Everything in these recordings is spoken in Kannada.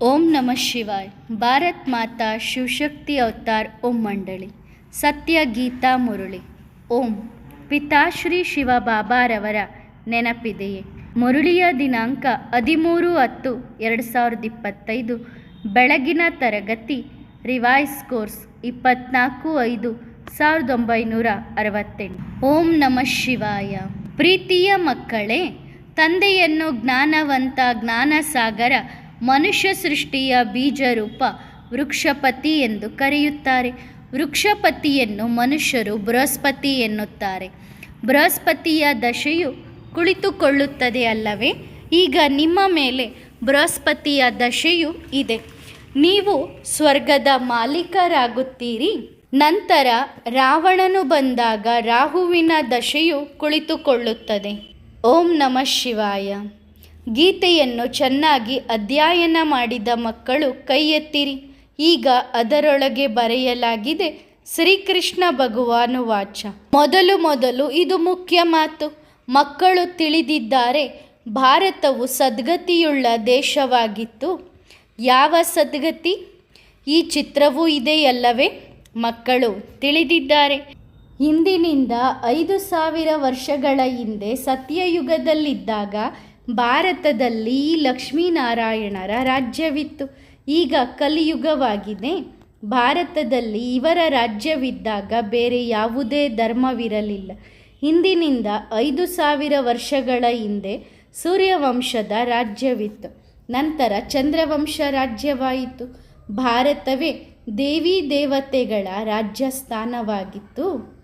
ಓಂ ನಮಃ ಶಿವಾಯ್. ಭಾರತ್ ಮಾತಾ ಶಿವಶಕ್ತಿ ಅವತಾರ್ ಓಂ ಮಂಡಳಿ. ಸತ್ಯ ಗೀತಾ ಮುರುಳಿ. ಓಂ. ಪಿತಾಶ್ರೀ ಶಿವ ಬಾಬಾರವರ ನೆನಪಿದೆಯೇ. ಮುರುಳಿಯ ದಿನಾಂಕ ಹದಿಮೂರು ಹತ್ತು ಎರಡು ಸಾವಿರದ ಇಪ್ಪತ್ತೈದು. ಬೆಳಗಿನ ತರಗತಿ ರಿವೈಸ್ ಕೋರ್ಸ್ ಇಪ್ಪತ್ನಾಲ್ಕು ಐದು ಸಾವಿರದ ಒಂಬೈನೂರ ಅರವತ್ತೆಂಟು. ಓಂ ನಮಃ ಶಿವಾಯ. ಪ್ರೀತಿಯ ಮಕ್ಕಳೇ, ತಂದೆಯನ್ನು ಜ್ಞಾನವಂತ ಜ್ಞಾನಸಾಗರ ಮನುಷ್ಯ ಸೃಷ್ಟಿಯ ಬೀಜರೂಪ ವೃಕ್ಷಪತಿ ಎಂದು ಕರೆಯುತ್ತಾರೆ. ವೃಕ್ಷಪತಿಯನ್ನು ಮನುಷ್ಯರು ಬೃಹಸ್ಪತಿ ಎನ್ನುತ್ತಾರೆ. ಬೃಹಸ್ಪತಿಯ ದಶೆಯು ಕುಳಿತುಕೊಳ್ಳುತ್ತದೆ ಅಲ್ಲವೇ? ಈಗ ನಿಮ್ಮ ಮೇಲೆ ಬೃಹಸ್ಪತಿಯ ದಶೆಯು ಇದೆ. ನೀವು ಸ್ವರ್ಗದ ಮಾಲೀಕರಾಗುತ್ತೀರಿ. ನಂತರ ರಾವಣನು ಬಂದಾಗ ರಾಹುವಿನ ದಶೆಯು ಕುಳಿತುಕೊಳ್ಳುತ್ತದೆ. ಓಂ ನಮಃ ಶಿವಾಯ. ಗೀತೆಯನ್ನು ಚೆನ್ನಾಗಿ ಅಧ್ಯಯನ ಮಾಡಿದ ಮಕ್ಕಳು ಕೈ ಎತ್ತಿರಿ ಈಗ ಅದರೊಳಗೆ ಬರೆಯಲಾಗಿದೆ ಶ್ರೀಕೃಷ್ಣ ಭಗವಾನು ವಾಚ. ಮೊದಲು ಮೊದಲು ಇದು ಮುಖ್ಯ ಮಾತು. ಮಕ್ಕಳು ತಿಳಿದಿದ್ದಾರೆ, ಭಾರತವು ಸದ್ಗತಿಯುಳ್ಳ ದೇಶವಾಗಿತ್ತು. ಯಾವ ಸದ್ಗತಿ? ಈ ಚಿತ್ರವೂ ಇದೆಯಲ್ಲವೇ? ಮಕ್ಕಳು ತಿಳಿದಿದ್ದಾರೆ. ಹಿಂದಿನಿಂದ ಐದು ಸಾವಿರ ವರ್ಷಗಳ ಹಿಂದೆ ಸತ್ಯಯುಗದಲ್ಲಿದ್ದಾಗ ಭಾರತದಲ್ಲಿ ಲಕ್ಷ್ಮೀನಾರಾಯಣರ ರಾಜ್ಯವಿತ್ತು. ಈಗ ಕಲಿಯುಗವಾಗಿದೆ. ಭಾರತದಲ್ಲಿ ಇವರ ರಾಜ್ಯವಿದ್ದಾಗ ಬೇರೆ ಯಾವುದೇ ಧರ್ಮವಿರಲಿಲ್ಲ. ಹಿಂದಿನಿಂದ ಐದು ಸಾವಿರ ವರ್ಷಗಳ ಹಿಂದೆ ಸೂರ್ಯವಂಶದ ರಾಜ್ಯವಿತ್ತು. ನಂತರ ಚಂದ್ರವಂಶ ರಾಜ್ಯವಾಯಿತು. ಭಾರತವೇ ದೇವಿ ದೇವತೆಗಳ ರಾಜ್ಯ ಸ್ಥಾನವಾಗಿತ್ತು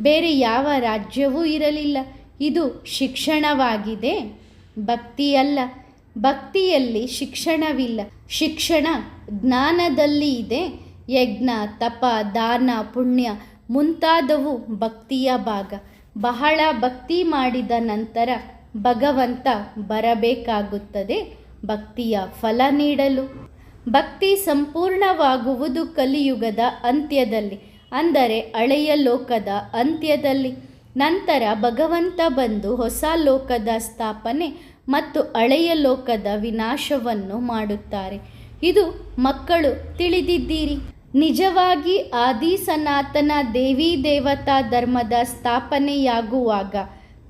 ಬೇರೆ ಯಾವ ರಾಜ್ಯವೂ ಇರಲಿಲ್ಲ. ಇದು ಶಿಕ್ಷಣವಾಗಿದೆ. ಭಕ್ತಿಯಲ್ಲ. ಭಕ್ತಿಯಲ್ಲಿ ಶಿಕ್ಷಣವಿಲ್ಲ. ಶಿಕ್ಷಣ ಜ್ಞಾನದಲ್ಲಿ ಇದೆ. ಯಜ್ಞ, ತಪ, ದಾನ, ಪುಣ್ಯ ಮುಂತಾದವು ಭಕ್ತಿಯ ಭಾಗ. ಬಹಳ ಭಕ್ತಿ ಮಾಡಿದ ನಂತರ ಭಗವಂತ ಬರಬೇಕಾಗುತ್ತದೆ. ಭಕ್ತಿಯ ಫಲ ನೀಡಲು. ಭಕ್ತಿ ಸಂಪೂರ್ಣವಾಗುವುದು ಕಲಿಯುಗದ ಅಂತ್ಯದಲ್ಲಿ, ಅಂದರೆ ಹಳೆಯ ಲೋಕದ ಅಂತ್ಯದಲ್ಲಿ. ನಂತರ ಭಗವಂತ ಬಂದು ಹೊಸ ಲೋಕದ ಸ್ಥಾಪನೆ ಮತ್ತು ಹಳೆಯ ಲೋಕದ ವಿನಾಶವನ್ನು ಮಾಡುತ್ತಾರೆ. ಇದು ಮಕ್ಕಳು ತಿಳಿದಿದ್ದೀರಿ. ನಿಜವಾಗಿ ಆದಿ ಸನಾತನ ದೇವಿ ದೇವತಾ ಧರ್ಮದ ಸ್ಥಾಪನೆಯಾಗುವಾಗ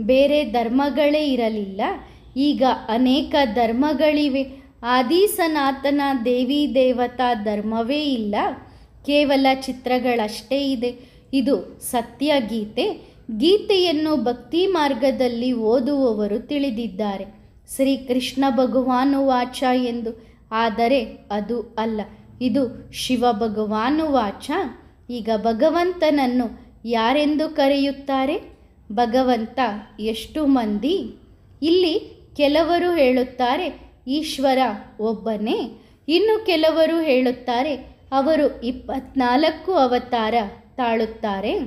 ಬೇರೆ ಧರ್ಮಗಳೇ ಇರಲಿಲ್ಲ. ಈಗ ಅನೇಕ ಧರ್ಮಗಳಿವೆ. ಆದಿ ಸನಾತನ ದೇವಿ ದೇವತಾ ಧರ್ಮವೇ ಇಲ್ಲ. ಕೇವಲ ಚಿತ್ರಗಳಷ್ಟೇ ಇದೆ. ಇದು ಸತ್ಯ ಗೀತೆ ಗೀತೆಯನ್ನು ಭಕ್ತಿ ಮಾರ್ಗದಲ್ಲಿ ಓದುವವರು ತಿಳಿದಿದ್ದಾರೆ. ಶ್ರೀ ಕೃಷ್ಣ ಭಗವಾನು ವಾಚ ಎಂದು. ಆದರೆ ಅದು ಅಲ್ಲ. ಇದು ಶಿವ ಭಗವಾನು ವಾಚ. ಈಗ ಭಗವಂತನನ್ನು ಯಾರೆಂದು ಕರೆಯುತ್ತಾರೆ? ಭಗವಂತ ಎಷ್ಟು ಮಂದಿ? ಇಲ್ಲಿ ಕೆಲವರು ಹೇಳುತ್ತಾರೆ, ಈಶ್ವರ ಒಬ್ಬನೇ. ಇನ್ನು ಕೆಲವರು ಹೇಳುತ್ತಾರೆ, ಅವರು ಇಪ್ಪತ್ನಾಲ್ಕು ಅವತಾರ ತಾಳುತ್ತಾರೆ.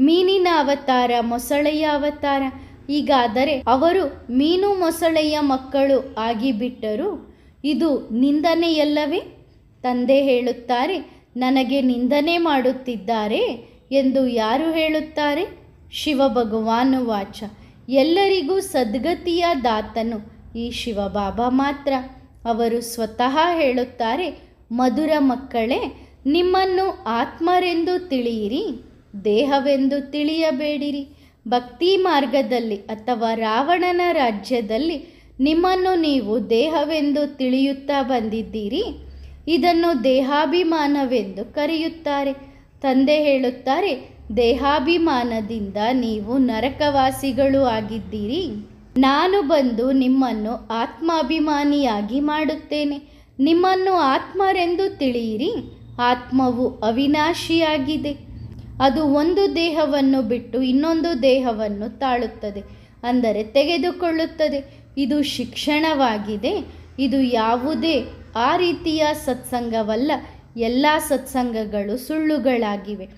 ಮೀನಿನ ಅವತಾರ, ಮೊಸಳೆಯ ಅವತಾರ ಹೀಗಾದರೆ ಅವರು ಮೀನು ಮೊಸಳೆಯ ಮಕ್ಕಳು ಆಗಿಬಿಟ್ಟರು. ಇದು ನಿಂದನೆಯಲ್ಲವೇ? ತಂದೆ ಹೇಳುತ್ತಾರೆ, ನನಗೆ ನಿಂದನೆ ಮಾಡುತ್ತಿದ್ದಾರೆ ಎಂದು ಯಾರು ಹೇಳುತ್ತಾರೆ? ಶಿವ ಭಗವಾನು ವಾಚ. ಎಲ್ಲರಿಗೂ ಸದ್ಗತಿಯ ದಾತನು ಈ ಶಿವಬಾಬಾ ಮಾತ್ರ. ಅವರು ಸ್ವತಃ ಹೇಳುತ್ತಾರೆ, ಮಧುರ ಮಕ್ಕಳೇ, ನಿಮ್ಮನ್ನು ಆತ್ಮರೆಂದು ತಿಳಿಯಿರಿ, ದೇಹವೆಂದು ತಿಳಿಯಬೇಡಿರಿ. ಭಕ್ತಿ ಮಾರ್ಗದಲ್ಲಿ ಅಥವಾ ರಾವಣನ ರಾಜ್ಯದಲ್ಲಿ ನಿಮ್ಮನ್ನು ನೀವು ದೇಹವೆಂದು ತಿಳಿಯುತ್ತಾ ಬಂದಿದ್ದೀರಿ. ಇದನ್ನು ದೇಹಾಭಿಮಾನವೆಂದು ಕರೆಯುತ್ತಾರೆ. ತಂದೆ ಹೇಳುತ್ತಾರೆ, ದೇಹಾಭಿಮಾನದಿಂದ ನೀವು ನರಕವಾಸಿಗಳು ಆಗಿದ್ದೀರಿ. ನಾನು ಬಂದು ನಿಮ್ಮನ್ನು ಆತ್ಮಾಭಿಮಾನಿಯಾಗಿ ಮಾಡುತ್ತೇನೆ. ನಿಮ್ಮನ್ನು ಆತ್ಮರೆಂದು ತಿಳಿಯಿರಿ. ಆತ್ಮವು ಅವಿನಾಶಿಯಾಗಿದೆ. ಅದು ಒಂದು ದೇಹವನ್ನು ಬಿಟ್ಟು ಇನ್ನೊಂದು ದೇಹವನ್ನು ತಾಳುತ್ತದೆ. ಅಂದರೆ ತೆಗೆದುಕೊಳ್ಳುತ್ತದೆ. ಇದು ಶಿಕ್ಷಣವಾಗಿದೆ. ಇದು ಯಾವುದೇ ಆ ರೀತಿಯ ಸತ್ಸಂಗವಲ್ಲ. ಎಲ್ಲ ಸತ್ಸಂಗಗಳು ಸುಳ್ಳುಗಳಾಗಿವೆ.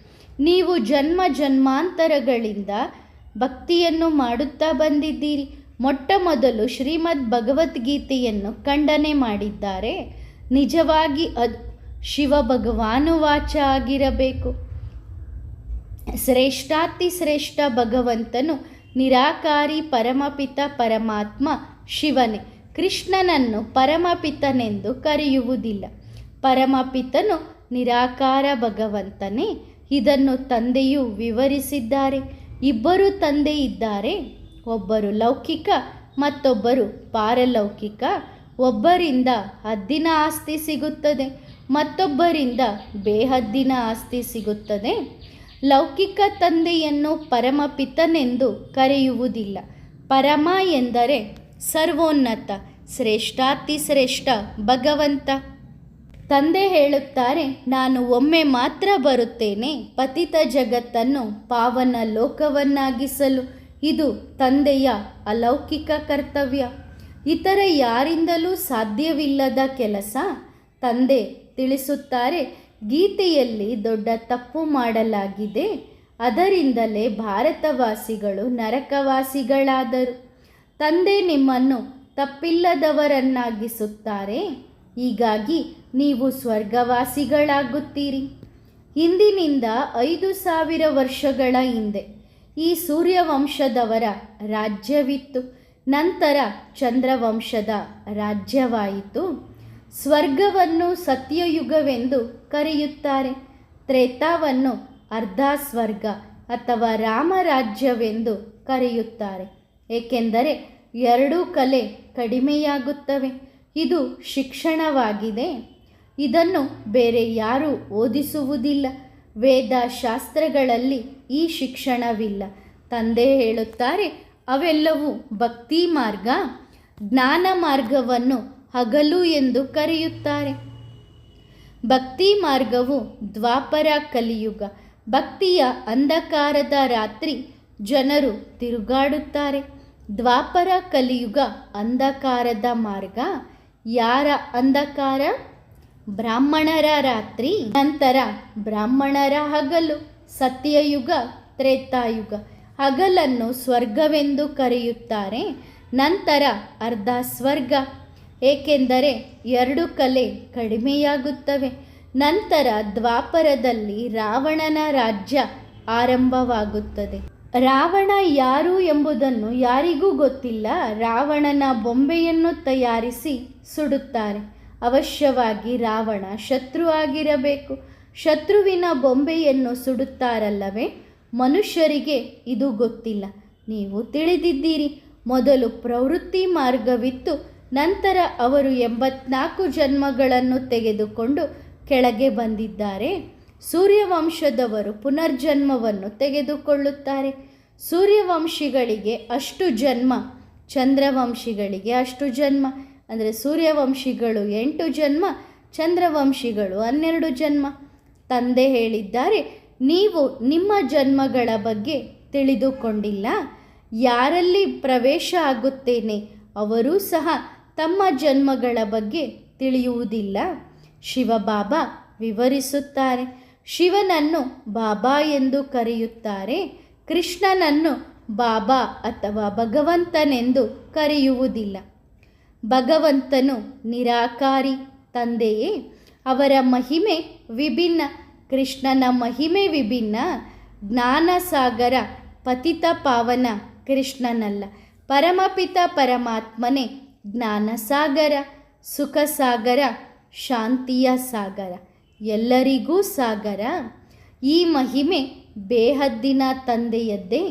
ನೀವು ಜನ್ಮ ಜನ್ಮಾಂತರಗಳಿಂದ ಭಕ್ತಿಯನ್ನು ಮಾಡುತ್ತಾ ಬಂದಿದ್ದೀರಿ. ಮೊಟ್ಟ ಮೊದಲು ಶ್ರೀಮದ್ ಭಗವದ್ಗೀತೆಯನ್ನು ಖಂಡನೆ ಮಾಡಿದ್ದಾರೆ. ನಿಜವಾಗಿ ಅದು ಶಿವ ಭಗವಾನು ವಾಚ ಆಗಿರಬೇಕು. ಶ್ರೇಷ್ಠಾತಿ ಶ್ರೇಷ್ಠ ಭಗವಂತನು ನಿರಾಕಾರಿ ಪರಮಪಿತ ಪರಮಾತ್ಮ ಶಿವನೇ. ಕೃಷ್ಣನನ್ನು ಪರಮಪಿತನೆಂದು ಕರೆಯುವುದಿಲ್ಲ. ಪರಮಪಿತನು ನಿರಾಕಾರ ಭಗವಂತನೇ. ಇದನ್ನು ತಂದೆಯು ವಿವರಿಸಿದ್ದಾರೆ. ಇಬ್ಬರು ತಂದೆ ಇದ್ದಾರೆ. ಒಬ್ಬರು ಲೌಕಿಕ, ಮತ್ತೊಬ್ಬರು ಪಾರಲೌಕಿಕ. ಒಬ್ಬರಿಂದ ಹದ್ದಿನ ಆಸ್ತಿ ಸಿಗುತ್ತದೆ, ಮತ್ತೊಬ್ಬರಿಂದ ಬೇಹದ್ದಿನ ಆಸ್ತಿ ಸಿಗುತ್ತದೆ. ಲೌಕಿಕ ತಂದೆಯನ್ನು ಪರಮಪಿತನೆಂದು ಕರೆಯುವುದಿಲ್ಲ. ಪರಮ ಎಂದರೆ ಸರ್ವೋನ್ನತ, ಶ್ರೇಷ್ಠಾತಿ ಶ್ರೇಷ್ಠ, ಭಗವಂತ. ತಂದೆ ಹೇಳುತ್ತಾರೆ, ನಾನು ಒಮ್ಮೆ ಮಾತ್ರ ಬರುತ್ತೇನೆ, ಪತಿತ ಜಗತ್ತನ್ನು ಪಾವನ ಲೋಕವನ್ನಾಗಿಸಲು. ಇದು ತಂದೆಯ ಅಲೌಕಿಕ ಕರ್ತವ್ಯ. ಇತರ ಯಾರಿಂದಲೂ ಸಾಧ್ಯವಿಲ್ಲದ ಕೆಲಸ, ತಂದೆ ತಿಳಿಸುತ್ತಾರೆ ಗೀತೆಯಲ್ಲಿ ದೊಡ್ಡ ತಪ್ಪು ಮಾಡಲಾಗಿದೆ. ಅದರಿಂದಲೇ ಭಾರತವಾಸಿಗಳು ನರಕವಾಸಿಗಳಾದರು. ತಂದೆ ನಿಮ್ಮನ್ನು ತಪ್ಪಿಲ್ಲದವರನ್ನಾಗಿಸುತ್ತಾರೆ. ಹೀಗಾಗಿ ನೀವು ಸ್ವರ್ಗವಾಸಿಗಳಾಗುತ್ತೀರಿ. ಹಿಂದಿನಿಂದ ಐದು ಸಾವಿರ ವರ್ಷಗಳ ಹಿಂದೆ ಈ ಸೂರ್ಯವಂಶದವರ ರಾಜ್ಯವಿತ್ತು. ನಂತರ ಚಂದ್ರವಂಶದ ರಾಜ್ಯವಾಯಿತು. ಸ್ವರ್ಗವನ್ನು ಸತ್ಯಯುಗವೆಂದು ಕರೆಯುತ್ತಾರೆ. ತ್ರೇತಾವನ್ನು ಅರ್ಧ ಸ್ವರ್ಗ ಅಥವಾ ರಾಮರಾಜ್ಯವೆಂದು ಕರೆಯುತ್ತಾರೆ. ಏಕೆಂದರೆ ಎರಡೂ ಕಲೆ ಕಡಿಮೆಯಾಗುತ್ತವೆ. ಇದು ಶಿಕ್ಷಣವಾಗಿದೆ. ಇದನ್ನು ಬೇರೆ ಯಾರೂ ಓದಿಸುವುದಿಲ್ಲ. ವೇದ ಶಾಸ್ತ್ರಗಳಲ್ಲಿ ಈ ಶಿಕ್ಷಣವಿಲ್ಲ. ತಂದೆ ಹೇಳುತ್ತಾರೆ, ಅವೆಲ್ಲವೂ ಭಕ್ತಿ ಮಾರ್ಗ. ಜ್ಞಾನ ಮಾರ್ಗವನ್ನು ಹಗಲು ಎಂದು ಕರೆಯುತ್ತಾರೆ. ಭಕ್ತಿ ಮಾರ್ಗವು ದ್ವಾಪರ ಕಲಿಯುಗ. ಭಕ್ತಿಯ ಅಂಧಕಾರದ ರಾತ್ರಿ ಜನರು ತಿರುಗಾಡುತ್ತಾರೆ. ದ್ವಾಪರ ಕಲಿಯುಗ ಅಂಧಕಾರದ ಮಾರ್ಗ. ಯಾರ ಅಂಧಕಾರ? ಬ್ರಾಹ್ಮಣರ ರಾತ್ರಿ. ನಂತರ ಬ್ರಾಹ್ಮಣರ ಹಗಲು. ಸತ್ಯಯುಗ, ತ್ರೇತಾಯುಗ. ಹಗಲನ್ನು ಸ್ವರ್ಗವೆಂದು ಕರೆಯುತ್ತಾರೆ. ನಂತರ ಅರ್ಧ ಸ್ವರ್ಗ. ಏಕೆಂದರೆ ಎರಡು ಕಲೆ ಕಡಿಮೆಯಾಗುತ್ತವೆ. ನಂತರ ದ್ವಾಪರದಲ್ಲಿ ರಾವಣನ ರಾಜ್ಯ ಆರಂಭವಾಗುತ್ತದೆ. ರಾವಣ ಯಾರು ಎಂಬುದನ್ನು ಯಾರಿಗೂ ಗೊತ್ತಿಲ್ಲ. ರಾವಣನ ಬೊಂಬೆಯನ್ನು ತಯಾರಿಸಿ ಸುಡುತ್ತಾರೆ. ಅವಶ್ಯವಾಗಿ ರಾವಣ ಶತ್ರು ಆಗಿರಬೇಕು. ಶತ್ರುವಿನ ಬೊಂಬೆಯನ್ನು ಸುಡುತ್ತಾರಲ್ಲವೇ? ಮನುಷ್ಯರಿಗೆ ಇದು ಗೊತ್ತಿಲ್ಲ. ನೀವು ತಿಳಿದಿದ್ದೀರಿ. ಮೊದಲು ಪ್ರವೃತ್ತಿ ಮಾರ್ಗವಿತ್ತು. ನಂತರ ಅವರು ಎಂಬತ್ನಾಲ್ಕು ಜನ್ಮಗಳನ್ನು ತೆಗೆದುಕೊಂಡು ಕೆಳಗೆ ಬಂದಿದ್ದಾರೆ. ಸೂರ್ಯವಂಶದವರು ಪುನರ್ಜನ್ಮವನ್ನು ತೆಗೆದುಕೊಳ್ಳುತ್ತಾರೆ. ಸೂರ್ಯವಂಶಿಗಳಿಗೆ ಅಷ್ಟು ಜನ್ಮ, ಚಂದ್ರವಂಶಿಗಳಿಗೆ ಅಷ್ಟು ಜನ್ಮ, ಅಂದರೆ ಸೂರ್ಯವಂಶಿಗಳು ಎಂಟು ಜನ್ಮ, ಚಂದ್ರವಂಶಿಗಳು ಹನ್ನೆರಡು ಜನ್ಮ. ತಂದೆ ಹೇಳಿದ್ದಾರೆ, ನೀವು ನಿಮ್ಮ ಜನ್ಮಗಳ ಬಗ್ಗೆ ತಿಳಿದುಕೊಂಡಿಲ್ಲ. ಯಾರಲ್ಲಿ ಪ್ರವೇಶ ಆಗುತ್ತೇನೆ, ಅವರೂ ಸಹ ತಮ್ಮ ಜನ್ಮಗಳ ಬಗ್ಗೆ ತಿಳಿಯುವುದಿಲ್ಲ. ಶಿವಬಾಬಾ ವಿವರಿಸುತ್ತಾರೆ, ಶಿವನನ್ನು ಬಾಬಾ ಎಂದು ಕರೆಯುತ್ತಾರೆ, ಕೃಷ್ಣನನ್ನು ಬಾಬಾ ಅಥವಾ ಭಗವಂತನೆಂದು ಕರೆಯುವುದಿಲ್ಲ. ಭಗವಂತನು ನಿರಾಕಾರಿ ತಂದೆಯೇ, ಅವರ ಮಹಿಮೆ ವಿಭಿನ್ನ, ಕೃಷ್ಣನ ಮಹಿಮೆ ವಿಭಿನ್ನ, ಜ್ಞಾನಸಾಗರ ಪತಿತ ಪಾವನ ಕೃಷ್ಣನಲ್ಲ. ಪರಮಪಿತ ಪರಮಾತ್ಮನೇ ಜ್ಞಾನಸಾಗರ, ಸುಖಸಾಗರ, ಶಾಂತಿಯ ಸಾಗರ. ಎಲ್ಲರಿಗೂ ಸಾಗರ. ಈ ಮಹಿಮೆ ಬೇಹದ್ದಿನ ತಂದೆಯದ್ದೇ.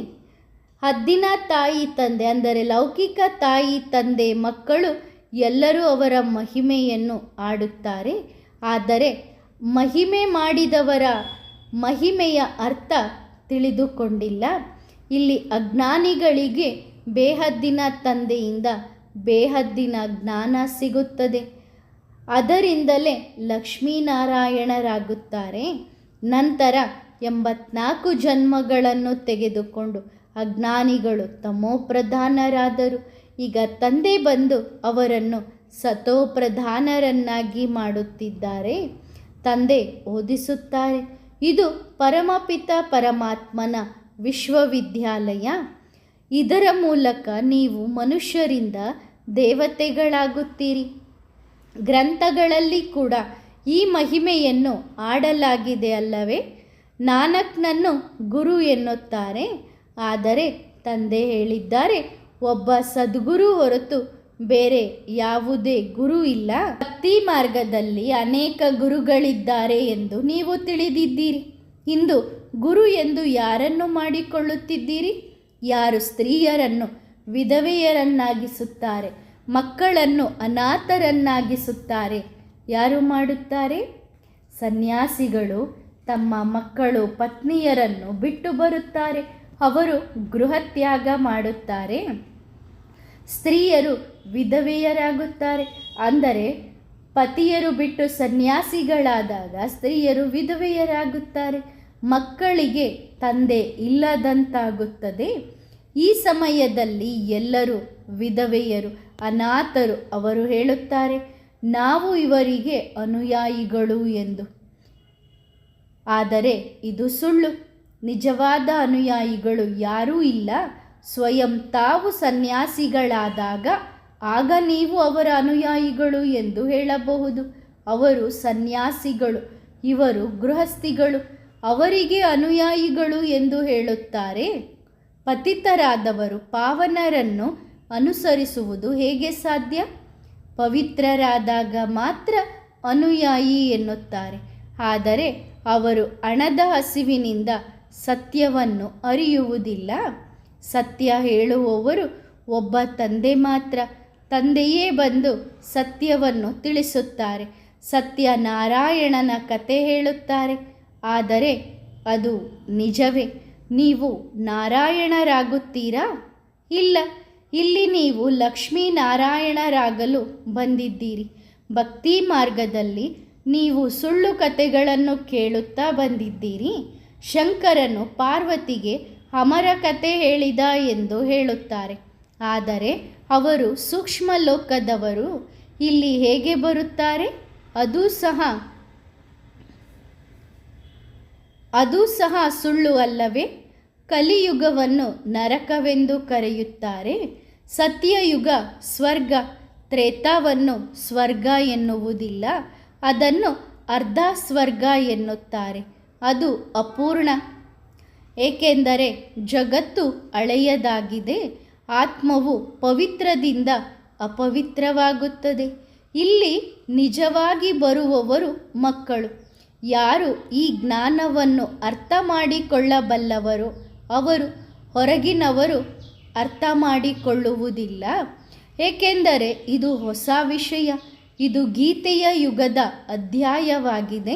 ಹದ್ದಿನ ತಾಯಿ ತಂದೆ ಅಂದರೆ ಲೌಕಿಕ ತಾಯಿ ತಂದೆ ಮಕ್ಕಳು ಎಲ್ಲರೂ ಅವರ ಮಹಿಮೆಯನ್ನು ಆಡುತ್ತಾರೆ. ಆದರೆ ಮಹಿಮೆ ಮಾಡಿದವರ ಮಹಿಮೆಯ ಅರ್ಥ ತಿಳಿದುಕೊಂಡಿಲ್ಲ. ಇಲ್ಲಿ ಅಜ್ಞಾನಿಗಳಿಗೆ ಬೇಹದ್ದಿನ ತಂದೆಯಿಂದ ಬೇಹದ್ದಿನ ಜ್ಞಾನ ಸಿಗುತ್ತದೆ. ಅದರಿಂದಲೇ ಲಕ್ಷ್ಮೀನಾರಾಯಣರಾಗುತ್ತಾರೆ. ನಂತರ ಎಂಬತ್ನಾಲ್ಕು ಜನ್ಮಗಳನ್ನು ತೆಗೆದುಕೊಂಡು ಅಜ್ಞಾನಿಗಳು ತಮೋಪ್ರಧಾನರಾದರು. ಈಗ ತಂದೆ ಬಂದು ಅವರನ್ನು ಸತೋಪ್ರಧಾನರನ್ನಾಗಿ ಮಾಡುತ್ತಿದ್ದಾರೆ. ತಂದೆ ಓದಿಸುತ್ತಾರೆ. ಇದು ಪರಮಪಿತ ಪರಮಾತ್ಮನ ವಿಶ್ವವಿದ್ಯಾಲಯ. ಇದರ ಮೂಲಕ ನೀವು ಮನುಷ್ಯರಿಂದ ದೇವತೆಗಳಾಗುತ್ತೀರಿ. ಗ್ರಂಥಗಳಲ್ಲಿ ಕೂಡ ಈ ಮಹಿಮೆಯನ್ನು ಆಡಲಾಗಿದೆ ಅಲ್ಲವೇ? ನಾನಕ್ನನ್ನು ಗುರು ಎನ್ನುತ್ತಾರೆ. ಆದರೆ ತಂದೆ ಹೇಳಿದ್ದಾರೆ, ಒಬ್ಬ ಸದ್ಗುರು ಹೊರತು ಬೇರೆ ಯಾವುದೇ ಗುರು ಇಲ್ಲ. ಭಕ್ತಿ ಮಾರ್ಗದಲ್ಲಿ ಅನೇಕ ಗುರುಗಳಿದ್ದಾರೆ ಎಂದು ನೀವು ತಿಳಿದಿದ್ದೀರಿ. ಇಂದು ಗುರು ಎಂದು ಯಾರನ್ನು ಮಾಡಿಕೊಳ್ಳುತ್ತಿದ್ದೀರಿ? ಯಾರು ಸ್ತ್ರೀಯರನ್ನು ವಿಧವೆಯರನ್ನಾಗಿಸುತ್ತಾರೆ, ಮಕ್ಕಳನ್ನು ಅನಾಥರನ್ನಾಗಿಸುತ್ತಾರೆ, ಯಾರು ಮಾಡುತ್ತಾರೆ? ಸನ್ಯಾಸಿಗಳು ತಮ್ಮ ಮಕ್ಕಳು ಪತ್ನಿಯರನ್ನು ಬಿಟ್ಟು ಬರುತ್ತಾರೆ, ಅವರು ಗೃಹತ್ಯಾಗ ಮಾಡುತ್ತಾರೆ. ಸ್ತ್ರೀಯರು ವಿಧವೆಯರಾಗುತ್ತಾರೆ, ಅಂದರೆ ಪತಿಯರು ಬಿಟ್ಟು ಸನ್ಯಾಸಿಗಳಾದಾಗ ಸ್ತ್ರೀಯರು ವಿಧವೆಯರಾಗುತ್ತಾರೆ, ಮಕ್ಕಳಿಗೆ ತಂದೆ ಇಲ್ಲದಂತಾಗುತ್ತದೆ. ಈ ಸಮಯದಲ್ಲಿ ಎಲ್ಲರೂ ವಿಧವೆಯರು, ಅನಾಥರು ಅವರು ಹೇಳುತ್ತಾರೆ, ನಾವು ಇವರಿಗೆ ಅನುಯಾಯಿಗಳು ಎಂದು. ಆದರೆ ಇದು ಸುಳ್ಳು. ನಿಜವಾದ ಅನುಯಾಯಿಗಳು ಯಾರೂ ಇಲ್ಲ. ಸ್ವಯಂ ತಾವು ಸನ್ಯಾಸಿಗಳಾದಾಗ ಆಗ ನೀವು ಅವರ ಅನುಯಾಯಿಗಳು ಎಂದು ಹೇಳಬಹುದು. ಅವರು ಸನ್ಯಾಸಿಗಳು, ಇವರು ಗೃಹಸ್ಥಿಗಳು, ಅವರಿಗೆ ಅನುಯಾಯಿಗಳು ಎಂದು ಹೇಳುತ್ತಾರೆ. ಪತಿತರಾದವರು ಪಾವನರನ್ನು ಅನುಸರಿಸುವುದು ಹೇಗೆ ಸಾಧ್ಯ? ಪವಿತ್ರರಾದಾಗ ಮಾತ್ರ ಅನುಯಾಯಿ ಎನ್ನುತ್ತಾರೆ. ಆದರೆ ಅವರು ಹಣದ ಹಸಿವಿನಿಂದ ಸತ್ಯವನ್ನು ಅರಿಯುವುದಿಲ್ಲ. ಸತ್ಯ ಹೇಳುವವರು ಒಬ್ಬ ತಂದೆ ಮಾತ್ರ. ತಂದೆಯೇ ಬಂದು ಸತ್ಯವನ್ನು ತಿಳಿಸುತ್ತಾರೆ. ಸತ್ಯ ನಾರಾಯಣನ ಕತೆ ಹೇಳುತ್ತಾರೆ. ಆದರೆ ಅದು ನಿಜವೇ. ನೀವು ನಾರಾಯಣರಾಗುತ್ತೀರಾ? ಇಲ್ಲ, ಇಲ್ಲಿ ನೀವು ಲಕ್ಷ್ಮೀನಾರಾಯಣರಾಗಲು ಬಂದಿದ್ದೀರಿ. ಭಕ್ತಿ ಮಾರ್ಗದಲ್ಲಿ ನೀವು ಸುಳ್ಳು ಕಥೆಗಳನ್ನು ಕೇಳುತ್ತಾ ಬಂದಿದ್ದೀರಿ. ಶಂಕರನು ಪಾರ್ವತಿಗೆ ಅಮರ ಕತೆ ಹೇಳಿದ ಎಂದು ಹೇಳುತ್ತಾರೆ. ಆದರೆ ಅವರು ಸೂಕ್ಷ್ಮ ಲೋಕದವರು ಇಲ್ಲಿ ಹೇಗೆ ಬರುತ್ತಾರೆ? ಅದು ಸಹ ಅದು ಸಹ ಸುಳ್ಳು ಅಲ್ಲವೇ? ಕಲಿಯುಗವನ್ನು ನರಕವೆಂದು ಕರೆಯುತ್ತಾರೆ. ಸತ್ಯಯುಗ ಸ್ವರ್ಗ, ತ್ರೇತಾವನ್ನು ಸ್ವರ್ಗ ಎನ್ನುವುದಿಲ್ಲ. ಅದನ್ನು ಅರ್ಧ ಸ್ವರ್ಗ ಎನ್ನುತ್ತಾರೆ. ಅದು ಅಪೂರ್ಣ. ಏಕೆಂದರೆ ಜಗತ್ತು ಹಳೆಯದಾಗಿದೆ. ಆತ್ಮವು ಪವಿತ್ರದಿಂದ ಅಪವಿತ್ರವಾಗುತ್ತದೆ. ಇಲ್ಲಿ ನಿಜವಾಗಿ ಬರುವವರು ಮಕ್ಕಳು. ಯಾರು ಈ ಜ್ಞಾನವನ್ನು ಅರ್ಥ ಮಾಡಿಕೊಳ್ಳಬಲ್ಲವರು ಅವರು ಹೊರಗಿನವರು ಅರ್ಥ ಮಾಡಿಕೊಳ್ಳುವುದಿಲ್ಲ ಏಕೆಂದರೆ ಇದು ಹೊಸ ವಿಷಯ. ಇದು ಗೀತೆಯ ಯುಗದ ಅಧ್ಯಾಯವಾಗಿದೆ.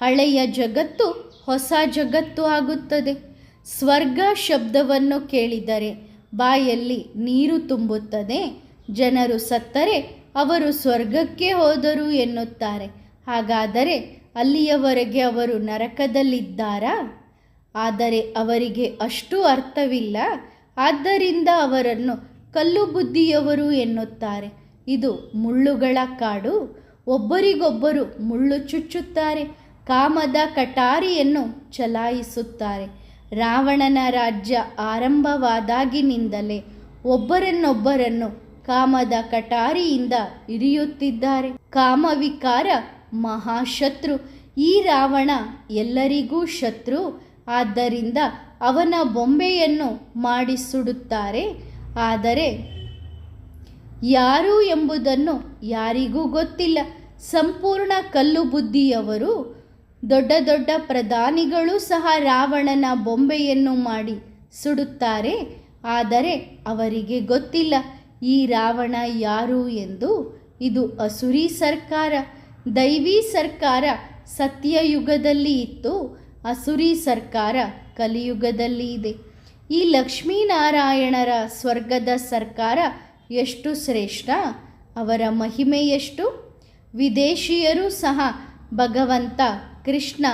ಹಳೆಯ ಜಗತ್ತು ಹೊಸ ಜಗತ್ತು ಆಗುತ್ತದೆ. ಸ್ವರ್ಗ ಶಬ್ದವನ್ನು ಕೇಳಿದರೆ ಬಾಯಲ್ಲಿ ನೀರು ತುಂಬುತ್ತದೆ. ಜನರು ಸತ್ತರೆ ಅವರು ಸ್ವರ್ಗಕ್ಕೆ ಹೋದರು ಎನ್ನುತ್ತಾರೆ. ಹಾಗಾದರೆ ಅಲ್ಲಿಯವರೆಗೆ ಅವರು ನರಕದಲ್ಲಿದ್ದಾರಾ? ಆದರೆ ಅವರಿಗೆ ಅಷ್ಟು ಅರ್ಥವಿಲ್ಲ. ಆದ್ದರಿಂದ ಅವರನ್ನು ಕಲ್ಲು ಬುದ್ಧಿಯವರು ಎನ್ನುತ್ತಾರೆ. ಇದು ಮುಳ್ಳುಗಳ ಕಾಡು. ಒಬ್ಬರಿಗೊಬ್ಬರು ಮುಳ್ಳು ಚುಚ್ಚುತ್ತಾರೆ. ಕಾಮದ ಕಟಾರಿಯನ್ನು ಚಲಾಯಿಸುತ್ತಾರೆ. ರಾವಣನ ರಾಜ್ಯ ಆರಂಭವಾದಾಗಿನಿಂದಲೇ ಒಬ್ಬರನ್ನೊಬ್ಬರನ್ನು ಕಾಮದ ಕಟಾರಿಯಿಂದ ಇರಿಯುತ್ತಿದ್ದಾರೆ. ಕಾಮವಿಕಾರ ಮಹಾಶತ್ರು. ಈ ರಾವಣ ಎಲ್ಲರಿಗೂ ಶತ್ರು. ಆದ್ದರಿಂದ ಅವನ ಬೊಂಬೆಯನ್ನು ಮಾಡಿ ಸುಡುತ್ತಾರೆ ಆದರೆ ಯಾರು ಎಂಬುದನ್ನು ಯಾರಿಗೂ ಗೊತ್ತಿಲ್ಲ. ಸಂಪೂರ್ಣ ಕಲ್ಲು ಬುದ್ಧಿಯವರು, ದೊಡ್ಡ ದೊಡ್ಡ ಪ್ರಧಾನಿಗಳು ಸಹ ರಾವಣನ ಬೊಂಬೆಯನ್ನು ಮಾಡಿ ಸುಡುತ್ತಾರೆ. ಆದರೆ ಅವರಿಗೆ ಗೊತ್ತಿಲ್ಲ, ಈ ರಾವಣ ಯಾರು ಎಂದು. ಇದು ಅಸುರಿ ಸರ್ಕಾರ. ದೈವಿ ಸರ್ಕಾರ ಸತ್ಯಯುಗದಲ್ಲಿ ಇತ್ತು, ಅಸುರಿ ಸರ್ಕಾರ ಕಲಿಯುಗದಲ್ಲಿ ಇದೆ. ಈ ಲಕ್ಷ್ಮೀನಾರಾಯಣರ ಸ್ವರ್ಗದ ಸರ್ಕಾರ ಎಷ್ಟು ಶ್ರೇಷ್ಠ, ಅವರ ಮಹಿಮೆ ಎಷ್ಟು? ವಿದೇಶಿಯರು ಸಹ ಭಗವಂತ, ಕೃಷ್ಣ,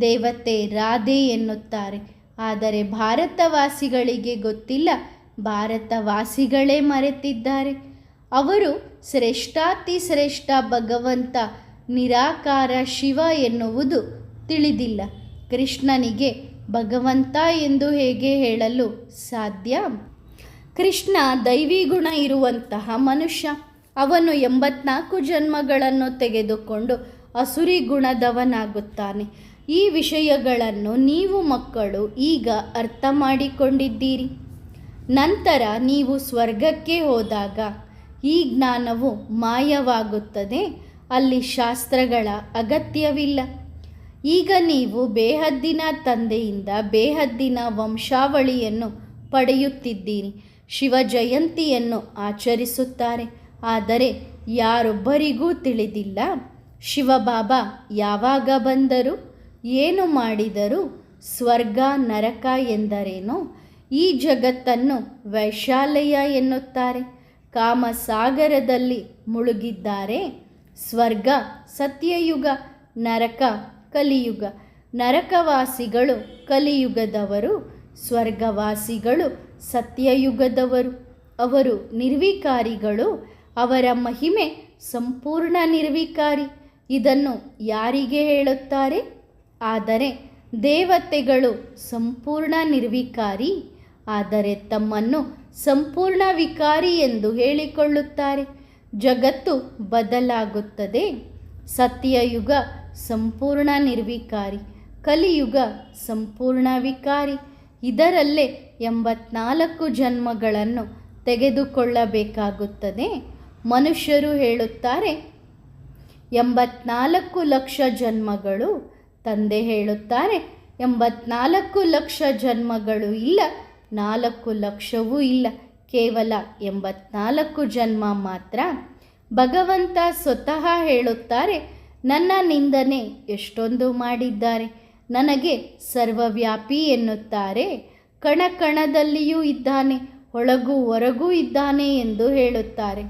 ದೇವತೆ ರಾಧೆ ಎನ್ನುತ್ತಾರೆ. ಆದರೆ ಭಾರತವಾಸಿಗಳಿಗೆ ಗೊತ್ತಿಲ್ಲ, ಭಾರತವಾಸಿಗಳೇ ಮರೆತಿದ್ದಾರೆ. ಅವರು ಶ್ರೇಷ್ಠಾತಿ ಶ್ರೇಷ್ಠ ಭಗವಂತ ನಿರಾಕಾರ ಶಿವ ಎನ್ನುವುದು ತಿಳಿದಿಲ್ಲ. ಕೃಷ್ಣನಿಗೆ ಭಗವಂತ ಎಂದು ಹೇಗೆ ಹೇಳಲು ಸಾಧ್ಯ? ಕೃಷ್ಣ ದೈವಿ ಗುಣ ಇರುವಂತಹ ಮನುಷ್ಯ. ಅವನು ಎಂಬತ್ನಾಲ್ಕು ಜನ್ಮಗಳನ್ನು ತೆಗೆದುಕೊಂಡು ಅಸುರಿ ಗುಣದವನಾಗುತ್ತಾನೆ. ಈ ವಿಷಯಗಳನ್ನು ನೀವು ಮಕ್ಕಳು ಈಗ ಅರ್ಥ ಮಾಡಿಕೊಂಡಿದ್ದೀರಿ. ನಂತರ ನೀವು ಸ್ವರ್ಗಕ್ಕೆ ಹೋದಾಗ ಈ ಜ್ಞಾನವು ಮಾಯವಾಗುತ್ತದೆ. ಅಲ್ಲಿ ಶಾಸ್ತ್ರಗಳ ಅಗತ್ಯವಿಲ್ಲ. ಈಗ ನೀವು ಬೇಹದ್ದಿನ ತಂದೆಯಿಂದ ಬೇಹದ್ದಿನ ವಂಶಾವಳಿಯನ್ನು ಪಡೆಯುತ್ತಿದ್ದೀರಿ. ಶಿವ ಜಯಂತಿಯನ್ನು ಆಚರಿಸುತ್ತಾರೆ. ಆದರೆ ಯಾರೊಬ್ಬರಿಗೂ ತಿಳಿದಿಲ್ಲ. ಶಿವಬಾಬಾ ಯಾವಾಗ ಬಂದರು? ಏನು ಮಾಡಿದರು? ಸ್ವರ್ಗ, ನರಕ ಎಂದರೇನು? ಈ ಜಗತ್ತನ್ನು ವೈಶಾಲಯ ಎನ್ನುತ್ತಾರೆ. ಕಾಮಸಾಗರದಲ್ಲಿ ಮುಳುಗಿದ್ದಾರೆ. ಸ್ವರ್ಗ, ಸತ್ಯಯುಗ, ನರಕ, ಕಲಿಯುಗ. ನರಕವಾಸಿಗಳು ಕಲಿಯುಗದವರು, ಸ್ವರ್ಗವಾಸಿಗಳು ಸತ್ಯಯುಗದವರು. ಅವರು ನಿರ್ವಿಕಾರಿಗಳು, ಅವರ ಮಹಿಮೆ ಸಂಪೂರ್ಣ ನಿರ್ವಿಕಾರಿ. ಇದನ್ನು ಯಾರಿಗೆ ಹೇಳುತ್ತಾರೆ? ಆದರೆ ದೇವತೆಗಳು ಸಂಪೂರ್ಣ ನಿರ್ವಿಕಾರಿ, ಆದರೆ ತಮ್ಮನ್ನು ಸಂಪೂರ್ಣ ವಿಕಾರಿ ಎಂದು ಹೇಳಿಕೊಳ್ಳುತ್ತಾರೆ. ಜಗತ್ತು ಬದಲಾಗುತ್ತದೆ. ಸತ್ಯಯುಗ ಸಂಪೂರ್ಣ ನಿರ್ವಿಕಾರಿ, ಕಲಿಯುಗ ಸಂಪೂರ್ಣ ವಿಕಾರಿ. ಇದರಲ್ಲೇ ಎಂಬತ್ನಾಲ್ಕು ಜನ್ಮಗಳನ್ನು ತೆಗೆದುಕೊಳ್ಳಬೇಕಾಗುತ್ತದೆ. ಮನುಷ್ಯರು ಹೇಳುತ್ತಾರೆ, ಎಂಬತ್ನಾಲ್ಕು ಲಕ್ಷ ಜನ್ಮಗಳು. ತಂದೆ ಹೇಳುತ್ತಾರೆ, ಎಂಬತ್ನಾಲ್ಕು ಲಕ್ಷ ಜನ್ಮಗಳು ಇಲ್ಲ, ನಾಲ್ಕು ಲಕ್ಷವೂ ಇಲ್ಲ. ಕೇವಲ ಎಂಬತ್ನಾಲ್ಕು ಜನ್ಮ ಮಾತ್ರ. ಭಗವಂತ ಸ್ವತಃ ಹೇಳುತ್ತಾರೆ, ನನ್ನ ನಿಂದನೆ ಎಷ್ಟೊಂದು ಮಾಡಿದ್ದಾರೆ, ನನಗೆ ಸರ್ವವ್ಯಾಪಿ ಎನ್ನುತ್ತಾರೆ. ಕಣ ಕಣದಲ್ಲಿಯೂ ಇದ್ದಾನೆ, ಒಳಗೂ ಹೊರಗೂ ಇದ್ದಾನೆ ಎಂದು ಹೇಳುತ್ತಾರೆ.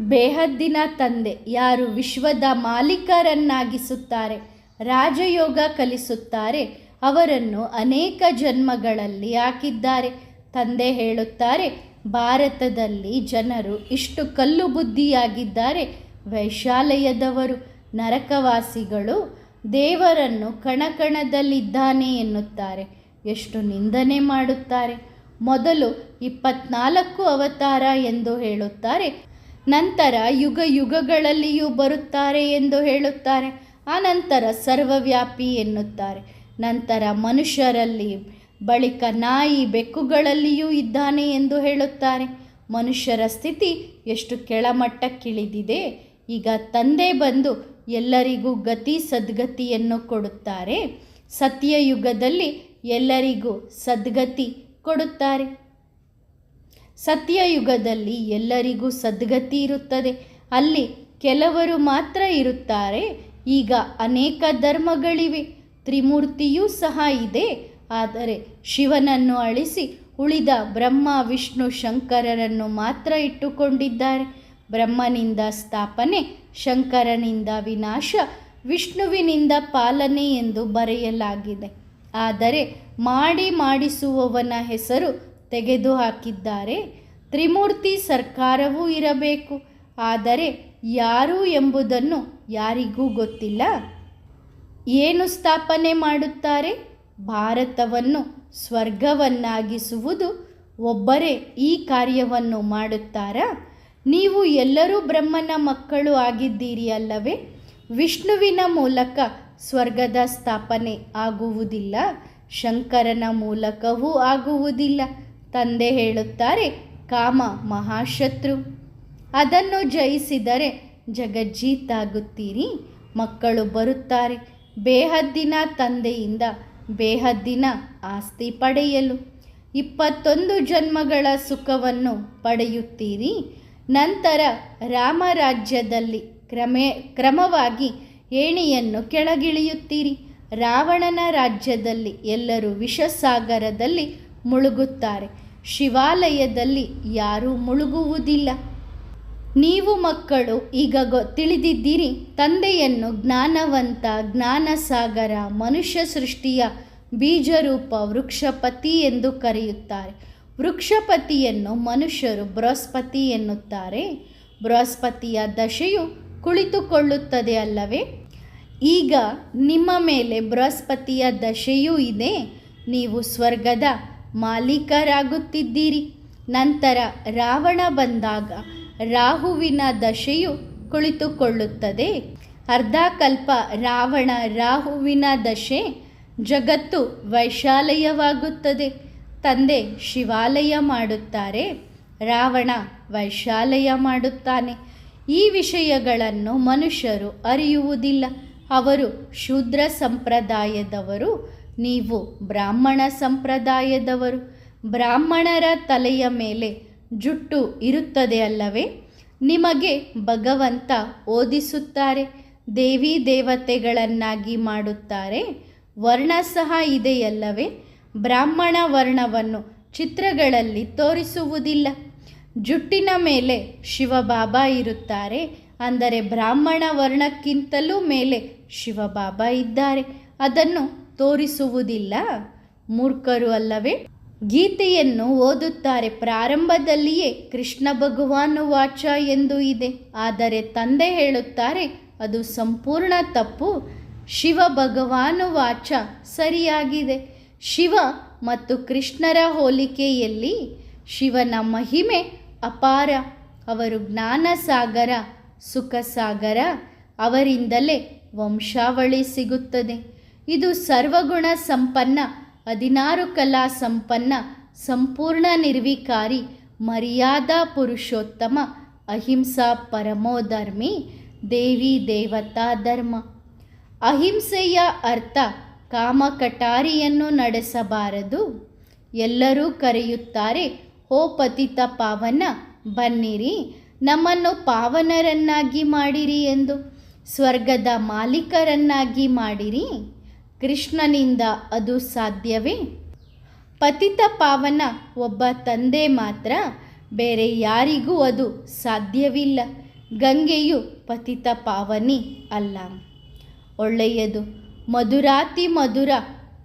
ಬೇಹದ್ದಿನ ತಂದೆ, ಯಾರು ವಿಶ್ವದ ಮಾಲೀಕರನ್ನಾಗಿಸುತ್ತಾರೆ, ರಾಜಯೋಗ ಕಲಿಸುತ್ತಾರೆ, ಅವರನ್ನು ಅನೇಕ ಜನ್ಮಗಳಲ್ಲಿ ಹಾಕಿದ್ದಾರೆ. ತಂದೆ ಹೇಳುತ್ತಾರೆ ಭಾರತದಲ್ಲಿ ಜನರು ಇಷ್ಟು ಕಲ್ಲು ಬುದ್ಧಿಯಾಗಿದ್ದಾರೆ. ವೈಶಾಲಯದವರು, ನರಕವಾಸಿಗಳು ದೇವರನ್ನು ಕಣಕಣದಲ್ಲಿದ್ದಾನೆ ಎನ್ನುತ್ತಾರೆ. ಎಷ್ಟು ನಿಂದನೆ ಮಾಡುತ್ತಾರೆ. ಮೊದಲು ಇಪ್ಪತ್ನಾಲ್ಕು ಅವತಾರ ಎಂದು ಹೇಳುತ್ತಾರೆ. ನಂತರ ಯುಗ ಯುಗಗಳಲ್ಲಿಯೂ ಬರುತ್ತಾರೆ ಎಂದು ಹೇಳುತ್ತಾರೆ. ಆನಂತರ ಸರ್ವವ್ಯಾಪಿ ಎನ್ನುತ್ತಾರೆ. ನಂತರ ಮನುಷ್ಯರಲ್ಲಿ ಬಳಿಕ ನಾಯಿ ಬೆಕ್ಕುಗಳಲ್ಲಿಯೂ ಇದ್ದಾನೆ ಎಂದು ಹೇಳುತ್ತಾರೆ. ಮನುಷ್ಯರ ಸ್ಥಿತಿ ಎಷ್ಟು ಕೆಳಮಟ್ಟಕ್ಕಿಳಿದಿದೆ. ಈಗ ತಂದೆ ಬಂದು ಎಲ್ಲರಿಗೂ ಗತಿ ಸದ್ಗತಿಯನ್ನು ಕೊಡುತ್ತಾರೆ. ಸತ್ಯಯುಗದಲ್ಲಿ ಎಲ್ಲರಿಗೂ ಸದ್ಗತಿ ಕೊಡುತ್ತಾರೆ. ಸತ್ಯಯುಗದಲ್ಲಿ ಎಲ್ಲರಿಗೂ ಸದ್ಗತಿ ಇರುತ್ತದೆ. ಅಲ್ಲಿ ಕೆಲವರು ಮಾತ್ರ ಇರುತ್ತಾರೆ. ಈಗ ಅನೇಕ ಧರ್ಮಗಳಿವೆ. ತ್ರಿಮೂರ್ತಿಯೂ ಸಹ ಇದೆ. ಆದರೆ ಶಿವನನ್ನು ಅಳಿಸಿ ಉಳಿದ ಬ್ರಹ್ಮ, ವಿಷ್ಣು, ಶಂಕರರನ್ನು ಮಾತ್ರ ಇಟ್ಟುಕೊಂಡಿದ್ದಾರೆ. ಬ್ರಹ್ಮನಿಂದ ಸ್ಥಾಪನೆ, ಶಂಕರನಿಂದ ವಿನಾಶ, ವಿಷ್ಣುವಿನಿಂದ ಪಾಲನೆ ಎಂದು ಬರೆಯಲಾಗಿದೆ. ಆದರೆ ಮಾಡಿ ಮಾಡಿಸುವವನ ಹೆಸರು ತೆಗೆದುಹಾಕಿದ್ದಾರೆ. ತ್ರಿಮೂರ್ತಿ ಸರ್ಕಾರವೂ ಇರಬೇಕು. ಆದರೆ ಯಾರು ಎಂಬುದನ್ನು ಯಾರಿಗೂ ಗೊತ್ತಿಲ್ಲ. ಏನು ಸ್ಥಾಪನೆ ಮಾಡುತ್ತಾರೆ? ಭಾರತವನ್ನು ಸ್ವರ್ಗವನ್ನಾಗಿಸುವುದು ಒಬ್ಬರೇ ಈ ಕಾರ್ಯವನ್ನು ಮಾಡುತ್ತಾರಾ? ನೀವು ಎಲ್ಲರೂ ಬ್ರಹ್ಮನ ಮಕ್ಕಳು ಆಗಿದ್ದೀರಿ ಅಲ್ಲವೇ? ವಿಷ್ಣುವಿನ ಮೂಲಕ ಸ್ವರ್ಗದ ಸ್ಥಾಪನೆ ಆಗುವುದಿಲ್ಲ, ಶಂಕರನ ಮೂಲಕವೂ ಆಗುವುದಿಲ್ಲ. ತಂದೆ ಹೇಳುತ್ತಾರೆ, ಕಾಮ ಮಹಾಶತ್ರು. ಅದನ್ನು ಜಯಿಸಿದರೆ ಜಗಜ್ಜೀತಾಗುತ್ತೀರಿ, ಮಕ್ಕಳು ಬರುತ್ತಾರೆ. ಬೇಹದ್ದಿನ ತಂದೆಯಿಂದ ಬೇಹದ್ದಿನ ಆಸ್ತಿ ಪಡೆಯಲು. ಇಪ್ಪತ್ತೊಂದು ಜನ್ಮಗಳ ಸುಖವನ್ನು ಪಡೆಯುತ್ತೀರಿ. ನಂತರ ರಾಮರಾಜ್ಯದಲ್ಲಿ ಕ್ರಮೇ, ಕ್ರಮವಾಗಿ ಏಣಿಯನ್ನು ಕೆಳಗಿಳಿಯುತ್ತೀರಿ. ರಾವಣನ ರಾಜ್ಯದಲ್ಲಿ ಎಲ್ಲರೂ ವಿಷಸಾಗರದಲ್ಲಿ ಮುಳುಗುತ್ತಾರೆ. ಶಿವಾಲಯದಲ್ಲಿ ಯಾರೂ ಮುಳುಗುವುದಿಲ್ಲ. ನೀವು ಮಕ್ಕಳು ಈಗ ಗೊ, ತಿಳಿದಿದ್ದೀರಿ, ತಂದೆಯನ್ನು ಜ್ಞಾನವಂತ ಜ್ಞಾನಸಾಗರ, ಮನುಷ್ಯ ಸೃಷ್ಟಿಯ ಬೀಜರೂಪ ವೃಕ್ಷಪತಿ ಎಂದು ಕರೆಯುತ್ತಾರೆ. ವೃಕ್ಷಪತಿಯನ್ನು ಮನುಷ್ಯರು ಬೃಹಸ್ಪತಿ ಎನ್ನುತ್ತಾರೆ. ಬೃಹಸ್ಪತಿಯ ದಶೆಯು ಕುಳಿತುಕೊಳ್ಳುತ್ತದೆ ಅಲ್ಲವೇ? ಈಗ ನಿಮ್ಮ ಮೇಲೆ ಬೃಹಸ್ಪತಿಯ ದಶೆಯೂ ಇದೆ. ನೀವು ಸ್ವರ್ಗದ ಮಾಲೀಕರಾಗುತ್ತಿದ್ದೀರಿ. ನಂತರ ರಾವಣ ಬಂದಾಗ ರಾಹುವಿನ ದಶೆಯು ಕುಳಿತುಕೊಳ್ಳುತ್ತದೆ. ಅರ್ಧಕಲ್ಪ ರಾವಣ ರಾಹುವಿನ ದಶೆ ಜಗತ್ತು ವೈಶಾಲಯವಾಗುತ್ತದೆ. ತಂದೆ ಶಿವಾಲಯ ಮಾಡುತ್ತಾರೆ, ರಾವಣ ವೈಶಾಲಯ ಮಾಡುತ್ತಾನೆ. ಈ ವಿಷಯಗಳನ್ನು ಮನುಷ್ಯರು ಅರಿಯುವುದಿಲ್ಲ. ಅವರು ಶೂದ್ರ ಸಂಪ್ರದಾಯದವರು, ನೀವು ಬ್ರಾಹ್ಮಣ ಸಂಪ್ರದಾಯದವರು. ಬ್ರಾಹ್ಮಣರ ತಲೆಯ ಮೇಲೆ ಜುಟ್ಟು ಇರುತ್ತದೆ ಅಲ್ಲವೇ? ನಿಮಗೆ ಭಗವಂತ ಓದಿಸುತ್ತಾರೆ, ದೇವಿ ದೇವತೆಗಳನ್ನಾಗಿ ಮಾಡುತ್ತಾರೆ. ವರ್ಣ ಸಹ ಇದೆಯಲ್ಲವೇ? ಬ್ರಾಹ್ಮಣ ವರ್ಣವನ್ನು ಚಿತ್ರಗಳಲ್ಲಿ ತೋರಿಸುವುದಿಲ್ಲ. ಜುಟ್ಟಿನ ಮೇಲೆ ಶಿವಬಾಬಾ ಇರುತ್ತಾರೆ. ಅಂದರೆ ಬ್ರಾಹ್ಮಣ ವರ್ಣಕ್ಕಿಂತಲೂ ಮೇಲೆ ಶಿವಬಾಬಾ ಇದ್ದಾರೆ. ಅದನ್ನು ತೋರಿಸುವುದಿಲ್ಲ. ಮೂರ್ಖರು ಅಲ್ಲವೇ? ಗೀತೆಯನ್ನು ಓದುತ್ತಾರೆ. ಪ್ರಾರಂಭದಲ್ಲಿಯೇ ಕೃಷ್ಣ ಭಗವಾನು ವಾಚ ಎಂದು ಇದೆ. ಆದರೆ ತಂದೆ ಹೇಳುತ್ತಾರೆ, ಅದು ಸಂಪೂರ್ಣ ತಪ್ಪು. ಶಿವ ಭಗವಾನು ವಾಚ ಸರಿಯಾಗಿದೆ. ಶಿವ ಮತ್ತು ಕೃಷ್ಣರ ಹೋಲಿಕೆಯಲ್ಲಿ ಶಿವನ ಮಹಿಮೆ ಅಪಾರ. ಅವರು ಜ್ಞಾನಸಾಗರ, ಸುಖಸಾಗರ, ಅವರಿಂದಲೇ ವಂಶಾವಳಿ ಸಿಗುತ್ತದೆ. ಇದು ಸರ್ವಗುಣ ಸಂಪನ್ನ ಹದಿನಾರು ಕಲಾ ಸಂಪನ್ನ ಸಂಪೂರ್ಣ ನಿರ್ವಿಕಾರಿ ಮರ್ಯಾದಾ ಪುರುಷೋತ್ತಮ ಅಹಿಂಸಾ ಪರಮೋಧರ್ಮಿ ದೇವಿ ದೇವತಾ ಧರ್ಮ. ಅಹಿಂಸೆಯ ಅರ್ಥ ಕಾಮ ಕಟಾರಿಯನ್ನು ನಡೆಸಬಾರದು. ಎಲ್ಲರೂ ಕರೆಯುತ್ತಾರೆ ಓ ಪತಿತ ಪಾವನ, ಬನ್ನಿರಿ, ನಮ್ಮನ್ನು ಪಾವನರನ್ನಾಗಿ ಮಾಡಿರಿ ಎಂದು. ಸ್ವರ್ಗದ ಮಾಲೀಕರನ್ನಾಗಿ ಮಾಡಿರಿ. ಕೃಷ್ಣನಿಂದ ಅದು ಸಾಧ್ಯವೇ? ಪತಿತ ಪಾವನ ಒಬ್ಬ ತಂದೆ ಮಾತ್ರ, ಬೇರೆ ಯಾರಿಗೂ ಅದು ಸಾಧ್ಯವಿಲ್ಲ. ಗಂಗೆಯು ಪತಿತ ಪಾವನಿ ಅಲ್ಲ. ಒಳ್ಳೆಯದು. ಮಧುರಾತಿ ಮಧುರ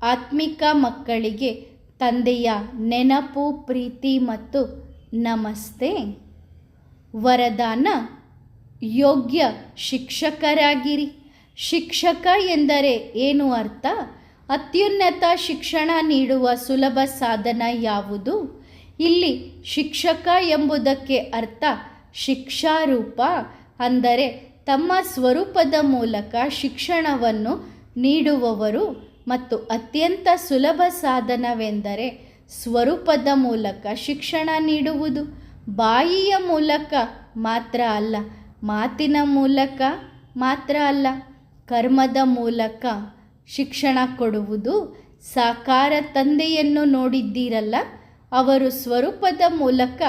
ಆತ್ಮಿಕ ಮಕ್ಕಳಿಗೆ ತಂದೆಯ ನೆನಪು, ಪ್ರೀತಿ ಮತ್ತು ನಮಸ್ತೆ. ವರದಾನ, ಯೋಗ್ಯ ಶಿಕ್ಷಕರಾಗಿರಿ. ಶಿಕ್ಷಕ ಎಂದರೆ ಏನು ಅರ್ಥ? ಅತ್ಯುನ್ನತ ಶಿಕ್ಷಣ ನೀಡುವ ಸುಲಭ ಸಾಧನ ಯಾವುದು? ಇಲ್ಲಿ ಶಿಕ್ಷಕ ಎಂಬುದಕ್ಕೆ ಅರ್ಥ ಶಿಕ್ಷಾರೂಪ ಅಂದರೆ ತಮ್ಮ ಸ್ವರೂಪದ ಮೂಲಕ ಶಿಕ್ಷಣವನ್ನು ನೀಡುವವರು ಮತ್ತು ಅತ್ಯಂತ ಸುಲಭ ಸಾಧನವೆಂದರೆ ಸ್ವರೂಪದ ಮೂಲಕ ಶಿಕ್ಷಣ ನೀಡುವುದು. ಬಾಯಿಯ ಮೂಲಕ ಮಾತ್ರ ಅಲ್ಲ, ಮಾತಿನ ಮೂಲಕ ಮಾತ್ರ ಅಲ್ಲ. ಕರ್ಮದ ಮೂಲಕ ಶಿಕ್ಷಣ ಕೊಡುವುದು ಸಾಕಾರ ತಂದೆಯನ್ನು ನೋಡಿದ್ದೀರಲ್ಲ, ಅವರು ಸ್ವರೂಪದ ಮೂಲಕ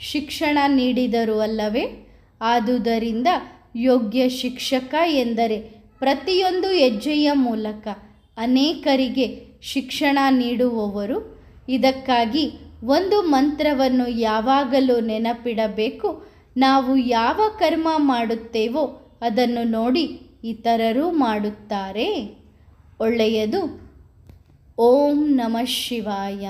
ಶಿಕ್ಷಣ ನೀಡಿದರು ಅಲ್ಲವೇ? ಆದುದರಿಂದ ಯೋಗ್ಯ ಶಿಕ್ಷಕ ಎಂದರೆ ಪ್ರತಿಯೊಂದು ಹೆಜ್ಜೆಯ ಮೂಲಕ ಅನೇಕರಿಗೆ ಶಿಕ್ಷಣ ನೀಡುವವರು. ಇದಕ್ಕಾಗಿ ಒಂದು ಮಂತ್ರವನ್ನು ಯಾವಾಗಲೂ ನೆನಪಿಡಬೇಕು. ನಾವು ಯಾವ ಕರ್ಮ ಮಾಡುತ್ತೇವೋ ಅದನ್ನು ನೋಡಿ ಇತರರು ಮಾಡುತ್ತಾರೆ. ಒಳ್ಳೆಯದು. ಓಂ ನಮಃ ಶಿವಾಯ.